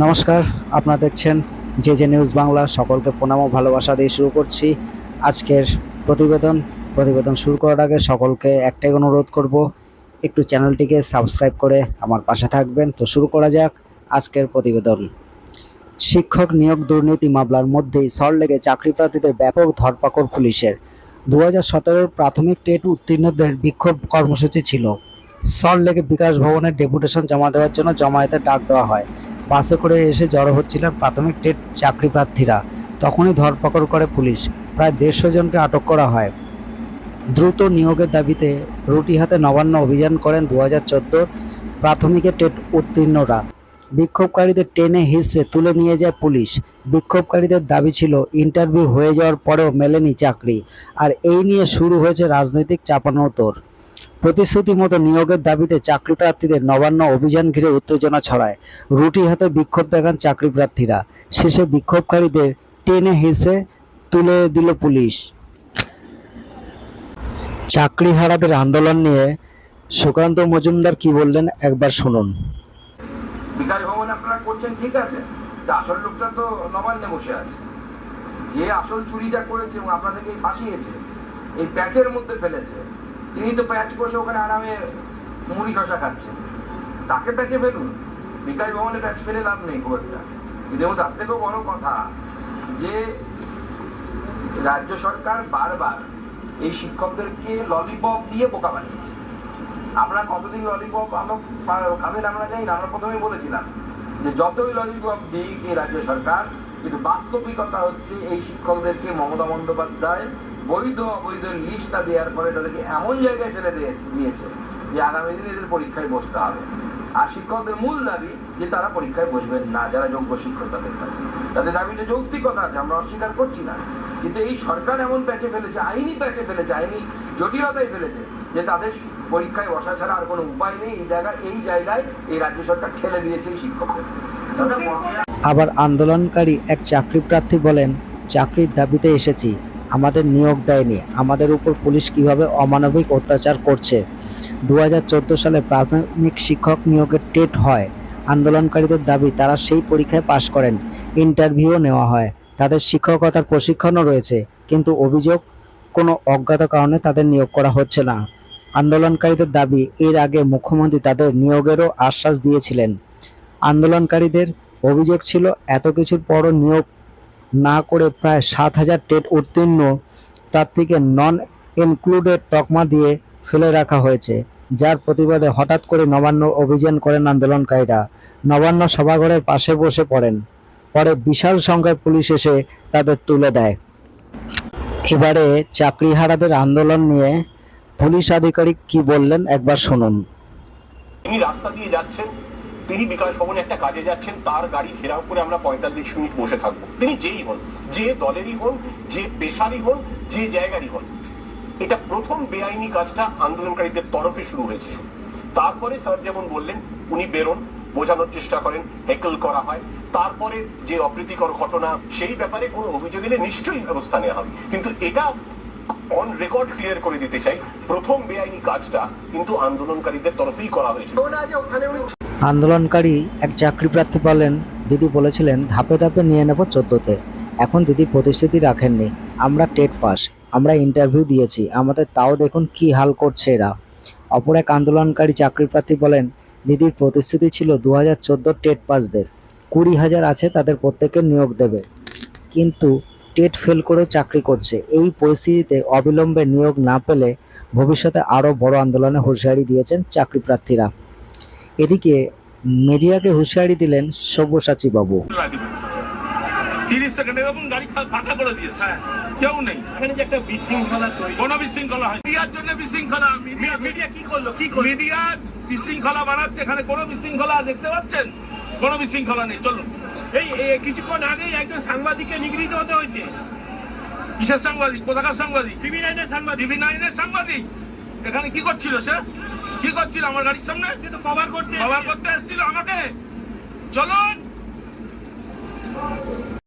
নমস্কার, আপনারা দেখছেন যে যে নিউজ বাংলা, সকলকে প্রণাম ও ভালোবাসা দিয়ে শুরু করছি আজকের প্রতিবেদন। প্রতিবেদন শুরু করার আগে সকলকে একটাই অনুরোধ করব, একটু চ্যানেলটিকে সাবস্ক্রাইব করে আমার পাশে থাকবেন। তো শুরু করা যাক আজকের প্রতিবেদন। শিক্ষক নিয়োগ দুর্নীতি মামলার মধ্যেই সরলেগে চাকরি প্রার্থীদের ব্যাপক ধরপাকড় পুলিশের। দু হাজার প্রাথমিক টেট উত্তীর্ণদের বিক্ষোভ কর্মসূচি ছিল। সরলেগে বিকাশ ভবনের ডেপুটেশন জমা দেওয়ার জন্য জমায়েতের ডাক দেওয়া হয়। বাসে করে এসে জড়ো হচ্ছিলেন প্রাথমিক টেট চাকরি প্রার্থীরা। তখনই ধরপাকড় করে পুলিশ। প্রায় দেড়শো জনকে আটক করা হয়। দ্রুত নিয়োগের দাবিতে রুটি হাতে নবান্ন অভিযান করেন দু হাজার প্রাথমিকে টেট উত্তীর্ণরা। বিক্ষোভকারীদের টেনে হিসড়ে তুলে নিয়ে যায় পুলিশ। বিক্ষোভকারীদের দাবি ছিল, ইন্টারভিউ হয়ে যাওয়ার পরেও মেলেনি চাকরি। আর এই নিয়ে শুরু হয়েছে রাজনৈতিক চাপানোতর। প্রতিশ্রুতি মতো নিয়োগের দাবিতে চাকরি প্রার্থীদের নবান্ন অভিযান ঘিরে উত্তেজনা ছড়ায়। রুটি হাতে বিক্ষোভ দেখান চাকরি প্রার্থীরা শেষে বিক্ষোভকারীদের টেনে হিসড়ে তুলে দিল পুলিশ। চাকরিহারাদের আন্দোলন নিয়ে সুকান্ত মজুমদার কি বললেন একবার শুনুন। বিকাশ ভবন আপনারা করছেন ঠিক আছে আসল লোকটা তো নবান্নে বসে আছে। যে আসল চুরিটা করেছে এবং আপনাদেরকে ফাঁসিয়েছে, এই প্যাচের মধ্যে ফেলেছে। তিনি তো প্যাচ বসে ওখানে আরামে মুড়ি কষা খাচ্ছেন তাকে প্যাচে ফেলুন। বিকাশ ভবনে প্যাচ ফেলে লাভ নেই খুব কিন্তু তার থেকেও বড় কথা যে, রাজ্য সরকার বারবার এই শিক্ষকদেরকে ললিপপ দিয়ে বোকা বানিয়েছে। আপনারা কতদিন ললিপপ আমরা খাবেন আমরা জানি না, আমরা প্রথমেই বলেছিলাম যে যতই ললিপপ দিই এই রাজ্য সরকার, কিন্তু বাস্তবিকতা হচ্ছে এই শিক্ষকদেরকে মমতা বন্দ্যোপাধ্যায় বৈধ অবৈধ লিস্টটা দেওয়ার পরে তাদেরকে এমন জায়গায় ফেলে দিয়ে- দিয়েছে যে আগামী দিনে এদের পরীক্ষায় বসতে হবে। আর শিক্ষকদের মূল দাবি যে তারা পরীক্ষায় বসবেন না, যারা যোগ্য শিক্ষক তাদের দাবি। তাদের দাবিটা যৌক্তিকতা আছে, আমরা অস্বীকার করছি না। কিন্তু এই সরকার এমন প্যাচে ফেলেছে, আইনি প্যাচে ফেলেছে, আইনি জটিলতায় ফেলেছে যে তাদের পরীক্ষায় বসা ছাড়া আর কোনো উপায় নেই। এই জায়গায় এই জায়গায় এই রাজ্য সরকার ঠেলে দিয়েছে এই শিক্ষকদের। আবার আন্দোলনকারী এক চাকরি প্রার্থী বলেন, চাকরির দাবিতে এসেছি। আমাদের নিয়োগ দেয়নি। আমাদের উপর পুলিশ কীভাবে অমানবিক অত্যাচার করছে? দু হাজার চোদ্দ সালে প্রাথমিক শিক্ষক নিয়োগের টেট হয়। আন্দোলনকারীদের দাবি, তারা সেই পরীক্ষায় পাশ করেন। ইন্টারভিউও নেওয়া হয়। তাদের শিক্ষকতার প্রশিক্ষণও রয়েছে, কিন্তু অভিযোগ কোনো অজ্ঞাত কারণে তাদের নিয়োগ করা হচ্ছে না। আন্দোলনকারীদের দাবি, এর আগে মুখ্যমন্ত্রী তাদের নিয়োগেরও আশ্বাস দিয়েছিলেন। আন্দোলনকারীদের অভিযোগ ছিল, এত কিছুর পরও নিয়োগ না করে প্রায় সাত হাজার টেট উত্তীর্ণ প্রার্থীকে নন ইনক্লুডেড তকমা দিয়ে ফেলে রাখা হয়েছে, যার প্রতিবাদে হঠাৎ করে নবান্ন অভিযান করেন আন্দোলনকারীরা। নবান্ন সভাঘরের পাশে বসে পড়েন, পরে বিশাল সংখ্যায় পুলিশ এসে তাদের তুলে দেয়। এবারে চাকরিহারাদের আন্দোলন নিয়ে পুলিশ আধিকারিক কি বললেন একবার শুনুন। তিনি রাস্তা দিয়ে যাচ্ছেন তিনি বিকাশ ভবনে একটা কাজে যাচ্ছেন, তার গাড়ি ঘেরাও করে আমরা পঁয়তাল্লিশ মিনিট বসে থাকব। তিনি যেই হন, যে দলেরই হন, যে পেশারই হন, যে জায়গারই হন, এটা প্রথম বেআইনি কাজটা আন্দোলনকারীদের তরফে শুরু হয়েছে। তারপরে স্যার যেমন বললেন, উনি বেরোন, বোঝানোর চেষ্টা করেন, হেকল করা হয়। তারপরে যে অপ্রীতিকর ঘটনা, সেই ব্যাপারে কোনো অভিযোগ এলে নিশ্চয়ই ব্যবস্থা নেওয়া হবে। কিন্তু এটা অন রেকর্ড ক্লিয়ার করে দিতে চাই, প্রথম বেআইনি কাজটা কিন্তু আন্দোলনকারীদের তরফেই করা হয়েছিল আন্দোলনকারী এক চাকরি প্রার্থী বলেন, দিদি বলেছিলেন, ধাপে ধাপে নিয়ে নেব চোদ্দোতে। এখন দিদি প্রতিশ্রুতি রাখেননি। আমরা টেট পাস। আমরা ইন্টারভিউ দিয়েছি। আমাদের তাও দেখুন কি হাল করছে এরা। অপর এক আন্দোলনকারী চাকরি প্রার্থী বলেন, দিদির প্রতিশ্রুতি ছিল দু হাজার চোদ্দোর টেট পাসদের। কুড়ি হাজার আছে, তাদের প্রত্যেকের নিয়োগ দেবে। কিন্তু টেট ফেল করে চাকরি করছে। এই পরিস্থিতিতে অবিলম্বে নিয়োগ না পেলে ভবিষ্যতে আরও বড় আন্দোলনে হুঁশিয়ারি দিয়েছেন চাকরি প্রার্থীরা। এদিকে মিডিয়াকে হুঁশিয়ারি দিলেন সব্যসাচী বাবু। তিরিশ সেকেন্ড এরকম গাড়ি ফাঁকা করে দিয়েছে। কেউ নেই। এখানে যে একটা বিশৃঙ্খলা তৈরি। কোনো বিশৃঙ্খলা হয় মিডিয়ার জন্য বিশৃঙ্খলা মিডিয়া মিডিয়া কি করল? কি করল? মিডিয়া বিশৃঙ্খলা বানাচ্ছে। এখানে কোনো বিশৃঙ্খলা দেখতে পাচ্ছেন? কোনো বিশৃঙ্খলা নেই। চলুন। এই কিছুক্ষণ আগেই একজন সাংবাদিককে নিগৃহীত হতে হয়েছে। কিসের সাংবাদিক? কোথাকার সাংবাদিক? টিভি নাইনের সাংবাদিক। টিভি নাইনের সাংবাদিক? এখানে কি করছিল সে? কি করছিল আমার গাড়ির সামনে? কভার করতে কভার করতে এসেছিল আমাকে। চলুন।